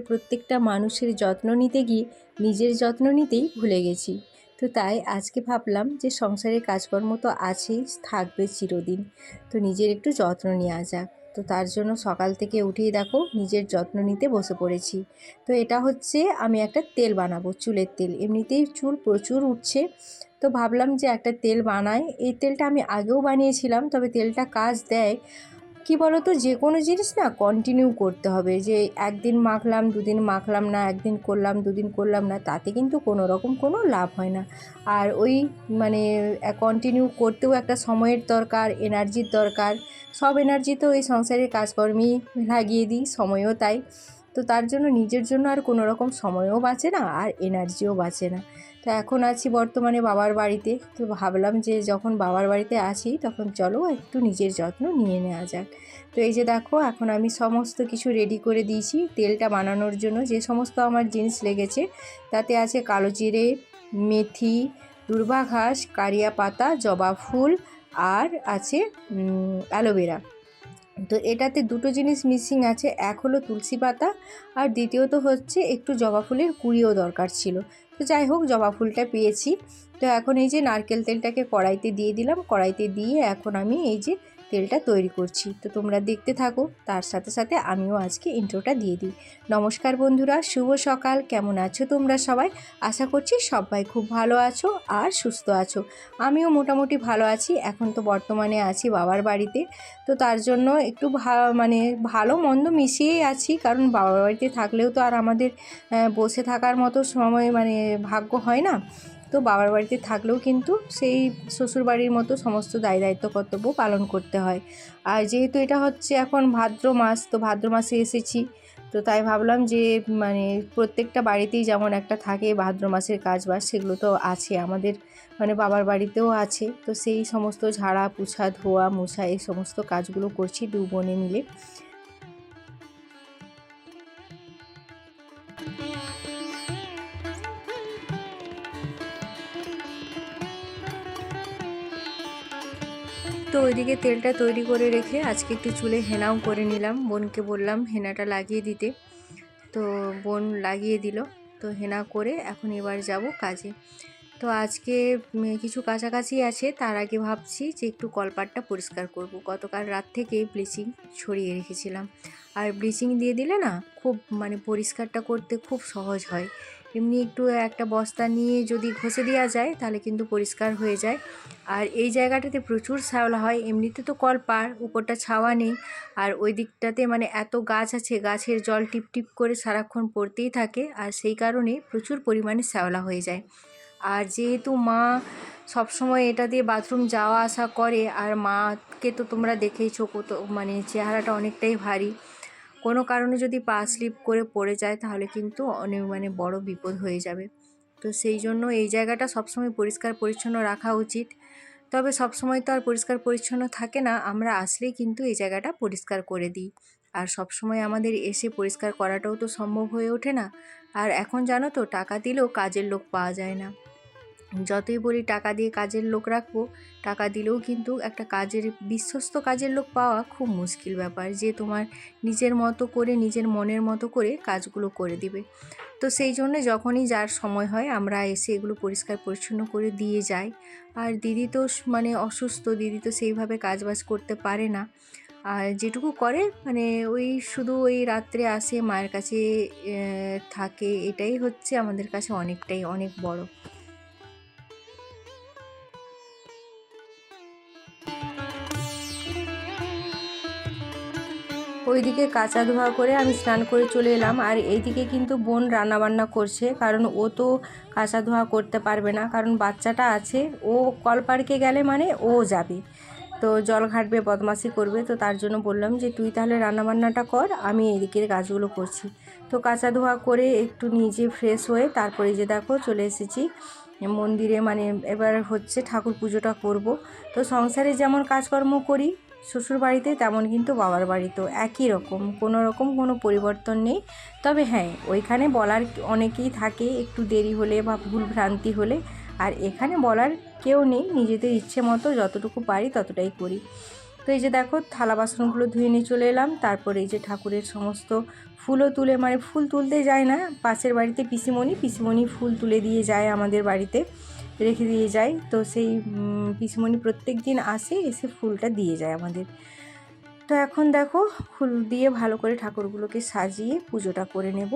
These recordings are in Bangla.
সংসারের প্রত্যেকটা মানুষের যত্ন নিতে গিয়ে নিজের যত্ন নিতেই ভুলে গেছি। তো তাই আজকে ভাবলাম যে সংসারের কাজকর্ম তো আছেই, থাকবে চিরদিন। তো নিজের একটু যত্ন নেওয়া যাক। তো তার জন্য সকাল থেকে উঠেই দেখো নিজের যত্ন নিতে বসে পড়েছি। তো এটা হচ্ছে আমি একটা তেল বানাবো, চুলের তেল। এমনিতেই চুল প্রচুর উঠছে। তো ভাবলাম যে একটা তেল বানাই। এই তেলটা আমি আগেও বানিয়েছিলাম, তবে তেলটা কাজ দেয়। কি বলো তো যে কোনো জিনিস না কন্টিনিউ করতে হবে। যে একদিন মাখলাম, দুদিন মাখলাম না, একদিন করলাম, দুদিন করলাম না, তাতে কিন্তু কোনো রকম কোনো লাভ হয় না। আর ওই মানে কন্টিনিউ করতেও একটা সময়ের দরকার এনার্জির দরকার। সব এনার্জি তো ওই সংসারের কাজকর্মেই লাগিয়ে দিই, সময়ও তাই। তো তার জন্য নিজের জন্য আর কোনো রকম সময়ও বাঁচে না আর এনার্জিও বাঁচে না। তো এখন আছি বর্তমানে বাবার বাড়িতে। তো ভাবলাম যে যখন বাবার বাড়িতে আছি তখন চলো একটু নিজের যত্ন নিয়ে নেওয়া যাক। তো এই যে দেখো, এখন আমি সমস্ত কিছু রেডি করে দিয়েছি। তেলটা বানানোর জন্য যে সমস্ত আমার জিনিস লেগেছে, তাতে আছে কালো জিরে, মেথি, দুর্বা ঘাস, কারিয়া পাতা, জবা ফুল আর আছে অ্যালোভেরা। তো এটাতে দুটো জিনিস মিসিং আছে। এক হলো তুলসী পাতা আর দ্বিতীয়ত হচ্ছে একটু জবা ফুলের কুড়িও দরকার ছিল। তো যাই হোক, জবা ফুলটা পেয়েছি। তো এখন এই যে নারকেল তেলটাকে কড়াইতে দিয়ে দিলাম। কড়াইতে দিয়ে এখন আমি এই যে তেলটা তৈরি করছি। তো তোমরা দেখতে থাকো, তার সাথে সাথে আমিও আজকে ইন্ট্রোটা দিয়ে দিই। নমস্কার বন্ধুরা, শুভ সকাল। কেমন আছো তোমরা সবাই? আশা করছি সবাই খুব ভালো আছো আর সুস্থ আছো। আমিও মোটামুটি ভালো আছি, এখন তো বর্তমানে আছি বাবার বাড়িতে। তো তার জন্য একটু মানে ভালো মন্দ মিশিয়েই আছি, কারণ বাবার বাড়িতে থাকলেও তো আর আমাদের বসে থাকার মতো সময় মানে ভাগ্য হয় না। তো বাবার বাড়িতে থাকলেও কিন্তু সেই শ্বশুর বাড়ির মতো সমস্ত দায় দায়িত্ব কর্তব্য পালন করতে হয়। আর যেহেতু এটা হচ্ছে এখন ভাদ্র মাস, তো ভাদ্র মাসে এসেছি। তো তাই ভাবলাম যে মানে প্রত্যেকটা বাড়িতেই যেমন একটা থাকে ভাদ্র মাসের কাজ বাজ সেগুলো তো আছে আমাদের মানে বাবার বাড়িতেও আছে। তো সেই সমস্ত ঝাড়া, পুছা, ধোয়া, মোছা এই সমস্ত কাজগুলো করছি দু বোনে মিলে। ওইদিকে তেলটা তৈরি করে রেখে আজকে একটু চুলে হেনাও করে নিলাম। বোনকে বললাম হেনাটা লাগিয়ে দিতে। তো বোন লাগিয়ে দিল। তো হেনা করে এখন এবার যাব কাজে। তো আজকে কিছু কাছাকাছি আছে, তার আগে ভাবছি যে একটু কলপাটটা পরিষ্কার করব। গতকাল রাত থেকে ব্লিচিং ছড়িয়ে রেখেছিলাম। আর ব্লিচিং দিয়ে দিলে না খুব মানে পরিষ্কারটা করতে খুব সহজ হয়। এমনি একটু একটা বস্তা নিয়ে যদি ঘষে দেওয়া যায়, তাহলে কিন্তু পরিষ্কার হয়ে যায়। আর এই জায়গাটাতে প্রচুর শ্যাওলা হয়, এমনিতে তো কল পার উপরটা ছাওয়া নেই। আর ওই দিকটাতে মানে এত গাছ আছে, গাছের জল টিপ টিপ করে সারাক্ষণ পড়তেই থাকে, আর সেই কারণে প্রচুর পরিমাণে শ্যাওলা হয়ে যায়। আর যেহেতু মা সবসময় এটা দিয়ে বাথরুম যাওয়া আসা করে, আর মাকে তো তোমরা দেখেইছো কত মানে চেহারাটা অনেকটাই ভারী। কোনো কারণে যদি পা স্লিপ করে পড়ে যায়, তাহলে কিন্তু অনেক মানে বড় বিপদ হয়ে যাবে। তো সেই জন্য এই জায়গাটা সবসময় পরিষ্কার পরিচ্ছন্ন রাখা উচিত। তবে সবসময় তো আর পরিষ্কার পরিচ্ছন্ন থাকে না, আমরা আসলেই কিন্তু এই জায়গাটা পরিষ্কার করে দিই। আর সবসময় আমাদের এসে পরিষ্কার করাটাও তো সম্ভব হয়ে ওঠে না। আর এখন জানো তো, টাকা দিলেও কাজের লোক পাওয়া যায় না। যতই বলি টাকা দিয়ে কাজের লোক রাখব, টাকা দিলেও কিন্তু একটা কাজের, বিশ্বস্ত কাজের লোক পাওয়া খুব মুশকিল ব্যাপার যে তোমার নিজের মতো করে, নিজের মনের মতো করে কাজগুলো করে দিবে। তো সেই জন্য যখনই যার সময় হয় আমরা এসে এগুলো পরিষ্কার পরিচ্ছন্ন করে দিয়ে যাই। আর দিদি তো মানে অসুস্থ, দিদি তো সেইভাবে কাজবাজ করতে পারে না। আর যেটুকু করে মানে ওই শুধু ওই রাত্রে আসে, মায়ের কাছে থাকে, এটাই হচ্ছে আমাদের কাছে অনেকটাই, অনেক বড়। ওইদিকে কাঁচা ধোয়া করে আমি স্নান করে চলে এলাম। আর এইদিকে কিন্তু বোন রান্নাবান্না করছে, কারণ ও তো কাঁচা ধোয়া করতে পারবে না, কারণ বাচ্চাটা আছে। ও কল পার্কে গেলে মানে ও যাবে। তো জল ঘাটবে বদমাসি করবে, তো তার জন্য বললাম যে, তুই তাহলে রান্নাবান্নাটা কর, আমি এদিকের কাজগুলো করছি। তো কাঁচা ধোয়া করে একটু নিজে ফ্রেশ হয়ে তারপরে যে দেখো, চলে এসেছি। মন্দিরে মানে এবার হচ্ছে ঠাকুর পুজোটা করব। তো সংসারে যেমন কাজকর্ম করি শ্বশুর বাড়িতে তেমন কিন্তু বাবার বাড়িতেও একই রকম, কোনো রকম কোনো পরিবর্তন নেই। তবে হ্যাঁ ওইখানে বলার অনেকেই থাকে, একটু দেরি হলে বা ভুল ভ্রান্তি হলে। আর এখানে বলার কেউ নেই, নিজেদের ইচ্ছে মতো যতটুকু পারি ততটাই করি। তো এই যে দেখো, থালা বাসনগুলো ধুয়ে নিয়ে চলে এলাম। তারপরে এই যে ঠাকুরের সমস্ত ফুলও তুলে মানে ফুল তুলতে যায় না। পাশের বাড়িতে পিসিমণি পিসিমণি ফুল তুলে দিয়ে যায় আমাদের বাড়িতে। রেখে দিয়ে যায়। তো সেই পিসমণি প্রত্যেক দিন আসে, এসে ফুলটা দিয়ে যায় আমাদের। তো এখন দেখো, ফুল দিয়ে ভালো করে ঠাকুরগুলোকে সাজিয়ে পুজোটা করে নেব।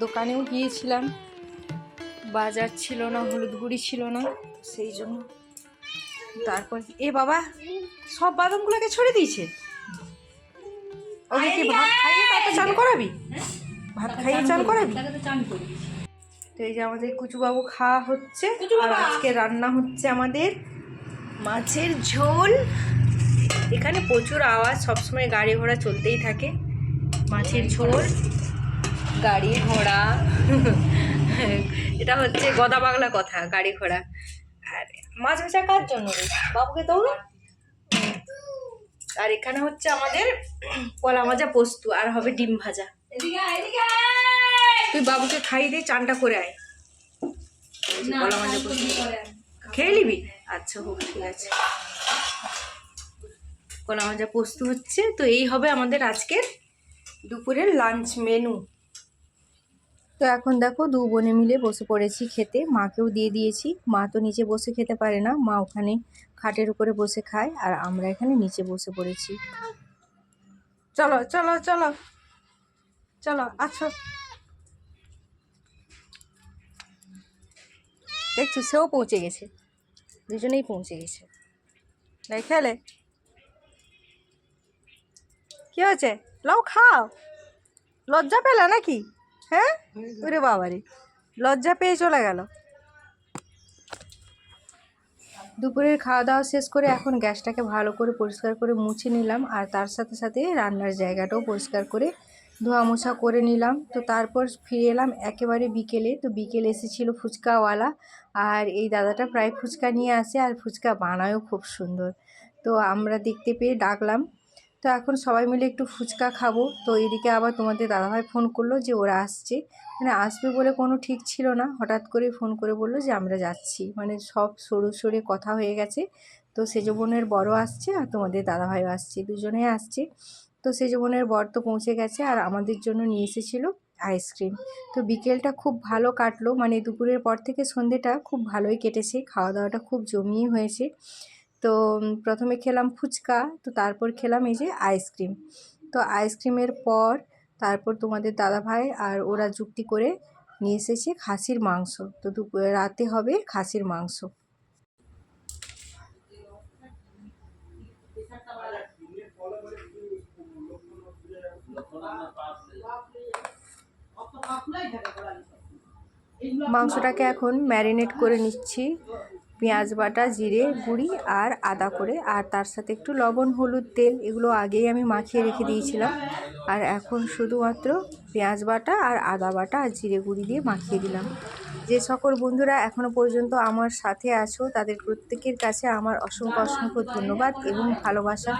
দোকানেও গিয়েছিলাম। বাজার ছিল না হলুদ গুঁড়ি ছিল না সেই জন্য। তারপর এ বাবা সব বাদামগুলোকে ছড়ে দিয়েছে। ওকে কি ভাত খাইয়ে তারপর চান করাবি? ভাত খাইয়ে চান করাবি? তো এই যে আমাদের কুচুবাবু খাওয়া হচ্ছে আর আজকে রান্না হচ্ছে আমাদের মাছের ঝোল। এখানে প্রচুর আওয়াজ সবসময় গাড়ি ঘোড়া চলতেই থাকে। মাছের ঝোল। গাড়ি ঘোড়া। এটা হচ্ছে গদা বাংলা কথা গাড়ি ঘোড়া। আর মাছ ভাজা কার জন্য রে? বাবুকে তো। আর এখানে হচ্ছে আমাদের কলা ভাজা পোস্ত আর হবে ডিম ভাজা। তুই বাবুকে খাইয়ে দিয়ে চানটা করে আয়। কলা ভাজা পোস্ত। খেয়ে নিবি? আচ্ছা হোক ঠিক আছে। কলা ভাজা পোস্ত হচ্ছে তো এই হবে আমাদের আজকের দুপুরের লাঞ্চ মেনু তো এখন দেখো দু বোনে মিলে বসে পড়েছি খেতে। মাকেও দিয়ে দিয়েছি। মা তো নিচে বসে খেতে পারে না। মা ওখানে খাটের উপরে বসে খায় আর আমরা এখানে নিচে বসে পড়েছি। চলো চলো চলো চলো, আছো। দেখছ, সেও পৌঁছে গেছে। দুজনেই পৌঁছে গেছে। তাই খেলে। কি হয়েছে? লও খাও। লজ্জা পেলে নাকি? হ্যাঁ? ওরে বাবারে। লজ্জা পেয়ে চলে গেল। দুপুরের খাওয়া দাওয়া শেষ করে এখন গ্যাসটাকে ভালো করে পরিষ্কার করে মুছে নিলাম আর তার সাথে সাথে রান্নার জায়গাটাও পরিষ্কার করে ধোয়া মোছা করে নিলাম। তো তারপর ফিরে এলাম একেবারে বিকেলে। তো বিকেলে এসেছিল ফুচকাওয়ালা আর এই দাদাটা প্রায় ফুচকা নিয়ে আসে আর ফুচকা বানায়ও খুব সুন্দর। তো আমরা দেখতে পেয়ে ডাকলাম তো এখন সবাই মিলে একটু ফুচকা খাব। তো এদিকে আবার তোমাদের দাদাভাই ফোন করল যে ওরা আসছে। মানে আসবে বলে কোনো ঠিক ছিল না। হঠাৎ করে ফোন করে বলল যে আমরা যাচ্ছি। মানে সব সরু সরে কথা হয়ে গেছে। তো সেজো বোনের বড় আসছে আর তোমাদের দাদাভাইও আসছে। দুজনে আসছে। তো সেজো বোনের বর তো পৌঁছে গেছে আর আমাদের জন্য নিয়ে এসেছিল আইসক্রিম তো বিকেলটা খুব ভালো কাটলো। মানে দুপুরের পর থেকে সন্ধেটা খুব ভালোই কেটেছে। খাওয়া দাওয়াটা খুব জমিয়ে হয়েছে। তো প্রথমে খেলাম ফুচকা, তো তারপর খেলাম এই যে আইসক্রিম। তো আইসক্রিমের পর তারপর তোমাদের দাদা ভাই আর ওরা যুক্তি করে নিয়ে এসেছে খাসির মাংস। তো রাতে হবে খাসির মাংস। মাংসটাকে এখন ম্যারিনেট করে নিচ্ছি। পেঁয়াজ বাটা, জিরে গুঁড়ি আর আদা করে, আর তার সাথে একটু লবণ, হলুদ তেল, এগুলো আগেই আমি মাখিয়ে রেখে দিয়েছিলাম। আর এখন শুধুমাত্র পেঁয়াজ বাটা আর আদা বাটা আর জিরে গুঁড়ি দিয়ে মাখিয়ে দিলাম। যে সকল বন্ধুরা এখনও পর্যন্ত আমার সাথে আছো, তাদের প্রত্যেকের কাছে আমার অসংখ্য অসংখ্য ধন্যবাদ এবং ভালোবাসা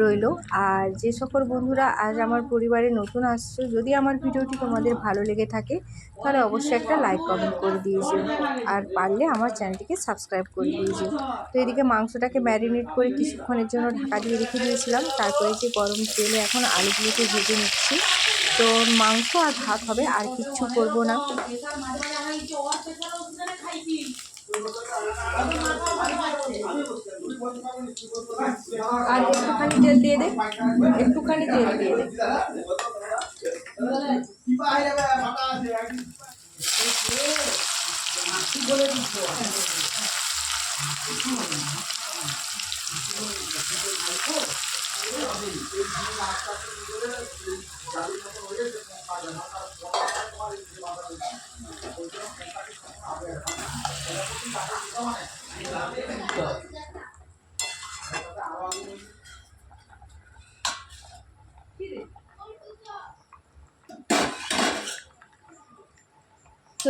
রইল। আর যে সকল বন্ধুরা আজ আমার পরিবারে নতুন আসছো, যদি আমার ভিডিওটি তোমাদের ভালো লেগে থাকে, তাহলে অবশ্যই একটা লাইক, কমেন্ট করে দিয়ে যেও আর পারলে আমার চ্যানেলটিকে সাবস্ক্রাইব করে দিয়ে যেও তো এদিকে মাংসটাকে ম্যারিনেট করে কিছুক্ষণের জন্য ঢাকা দিয়ে রেখে দিয়েছিলাম। তারপরে যে গরম তেলে এখন আলুগুলোকে ভেজে নিচ্ছি। তো মাংস আর ভাত হবে, আর কিচ্ছু করব না। আর একটুখানি তেল দিয়ে দে, একটুখানি তেল দিয়ে দে। কি বলে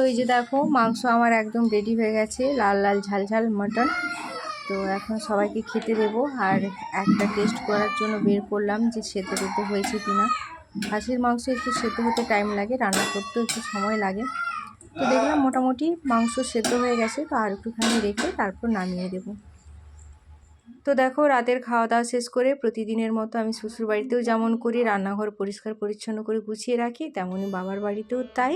তো এই যে দেখো, মাংস আমার একদম রেডি হয়ে গেছে। লাল লাল ঝাল ঝাল মাটন তো এখন সবাইকে খেতে দেবো। আর একটা টেস্ট করার জন্য বের করলাম যে সেদ্ধ টেদ্ধ হয়েছে কিনা। খাসির মাংস একটু সেদ্ধ হতে টাইম লাগে, রান্না করতেও একটু সময় লাগে। তো দেখলাম মোটামুটি মাংস সেদ্ধ হয়ে গেছে, তো আর একটুখানি রেখে তারপর নামিয়ে দেবো। তো দেখো, রাতের খাওয়া দাওয়া শেষ করে প্রতিদিনের মতো আমি শ্বশুর বাড়িতেও যেমন করি, রান্নাঘর পরিষ্কার পরিচ্ছন্ন করে গুছিয়ে রাখি তেমনই বাবার বাড়িতেও তাই।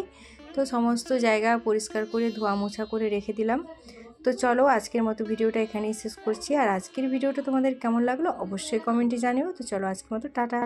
তো সমস্ত জায়গা পরিষ্কার করে, ধোয়া মোছা করে রেখে দিলাম। তো চলো আজকের মতো ভিডিওটা এখানেই শেষ করছি। আর আজকের ভিডিওটা তোমাদের কেমন লাগল অবশ্যই কমেন্টে জানিও। তো চলো আজকের মতো, টাটা